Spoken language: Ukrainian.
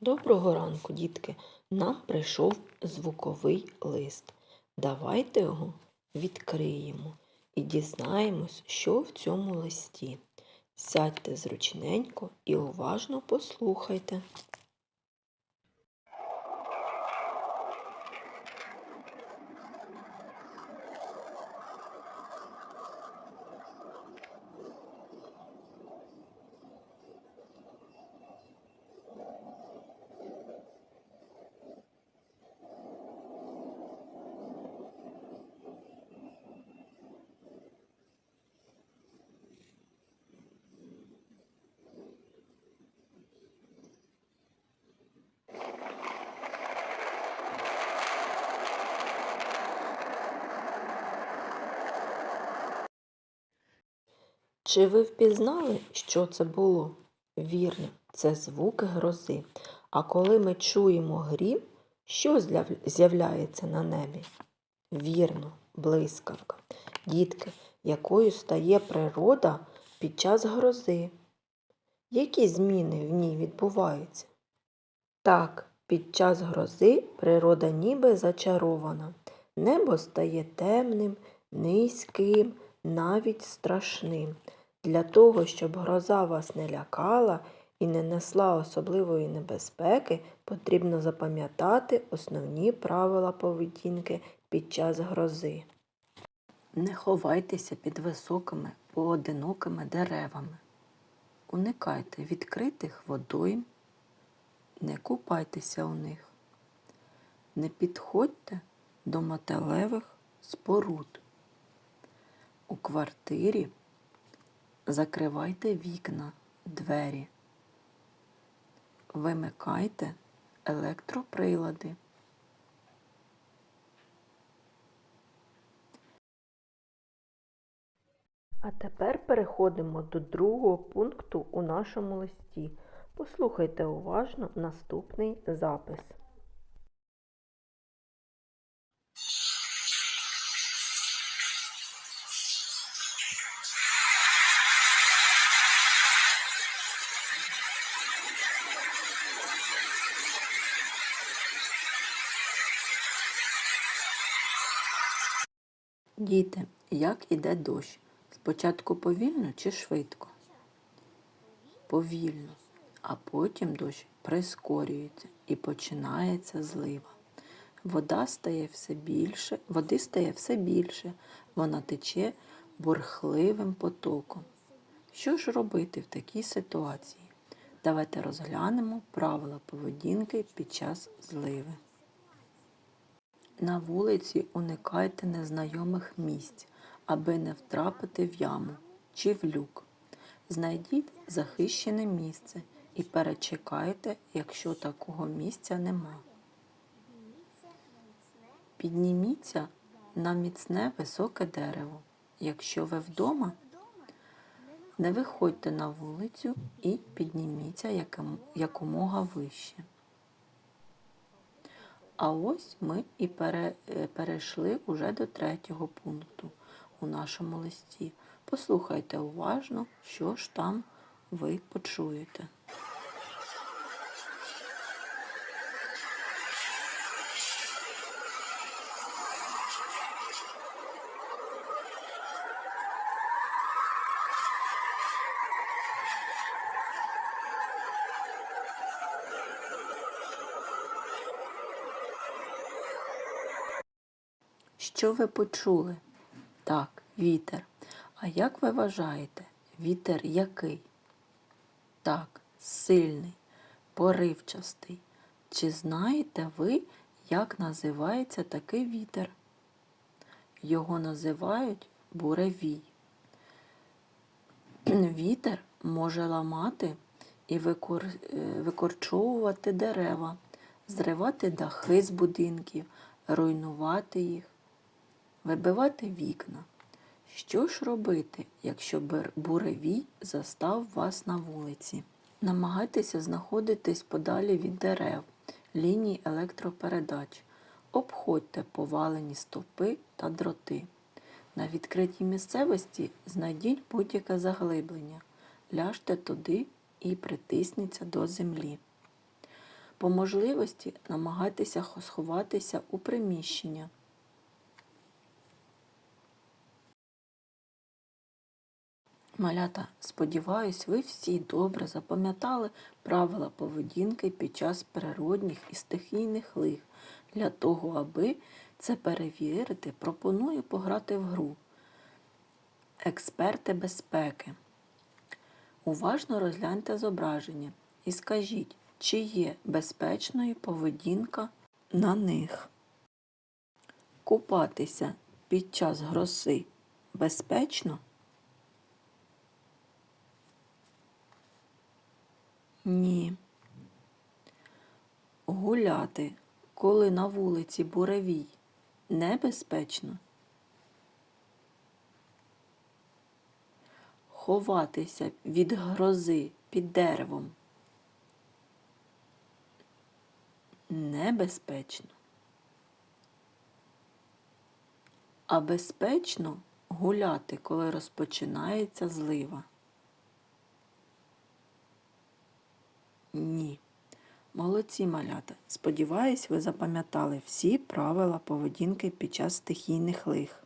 Доброго ранку, дітки. Нам прийшов звуковий лист. Давайте його відкриємо і дізнаємось, що в цьому листі. Сядьте зручненько і уважно послухайте. Чи ви впізнали, що це було? Вірно, це звуки грози. А коли ми чуємо грім, що з'являється на небі? Вірно, блискавка. Дітки, якою стає природа під час грози? Які зміни в ній відбуваються? Так, під час грози природа ніби зачарована. Небо стає темним, низьким, навіть страшним. Для того, щоб гроза вас не лякала і не несла особливої небезпеки, потрібно запам'ятати основні правила поведінки під час грози. Не ховайтеся під високими поодинокими деревами. Уникайте відкритих водойм, не купайтеся у них. Не підходьте до металевих споруд. У квартирі закривайте вікна, двері. Вимикайте електроприлади. А тепер переходимо до другого пункту у нашому листі. Послухайте уважно наступний запис. Діти, як іде дощ? Спочатку повільно чи швидко? Повільно, а потім дощ прискорюється і починається злива. Вода стає все більше, води стає все більше, вона тече бурхливим потоком. Що ж робити в такій ситуації? Давайте розглянемо правила поведінки під час зливи. На вулиці уникайте незнайомих місць, аби не втрапити в яму чи в люк. Знайдіть захищене місце і перечекайте, якщо такого місця нема. Підніміться на міцне високе дерево. Якщо ви вдома, не виходьте на вулицю і підніміться якомога вище. А ось ми і пере, е, перейшли уже до третього пункту у нашому листі. Послухайте уважно, що ж там ви почуєте. Що ви почули? Так, вітер. А як ви вважаєте, вітер який? Так, сильний, поривчастий. Чи знаєте ви, як називається такий вітер? Його називають буревій. Вітер може ламати і викор... е, викорчовувати дерева, зривати дахи з будинків, руйнувати їх, вибивати вікна. Що ж робити, якщо буревій застав вас на вулиці? Намагайтеся знаходитись подалі від дерев, ліній електропередач. Обходьте повалені стовпи та дроти. На відкритій місцевості знайдіть будь-яке заглиблення, ляжте туди і притисніться до землі. По можливості намагайтеся сховатися у приміщення. Малята, сподіваюсь, ви всі добре запам'ятали правила поведінки під час природних і стихійних лих. Для того, аби це перевірити, пропоную пограти в гру. Експерти безпеки. Уважно розгляньте зображення і скажіть, чи є безпечною поведінка на них. Купатися під час грози безпечно? Ні. Гуляти, коли на вулиці буревій, небезпечно? Ховатися від грози під деревом небезпечно. А безпечно гуляти, коли розпочинається злива. Ні. Молодці малята. Сподіваюсь, ви запам'ятали всі правила поведінки під час стихійних лих.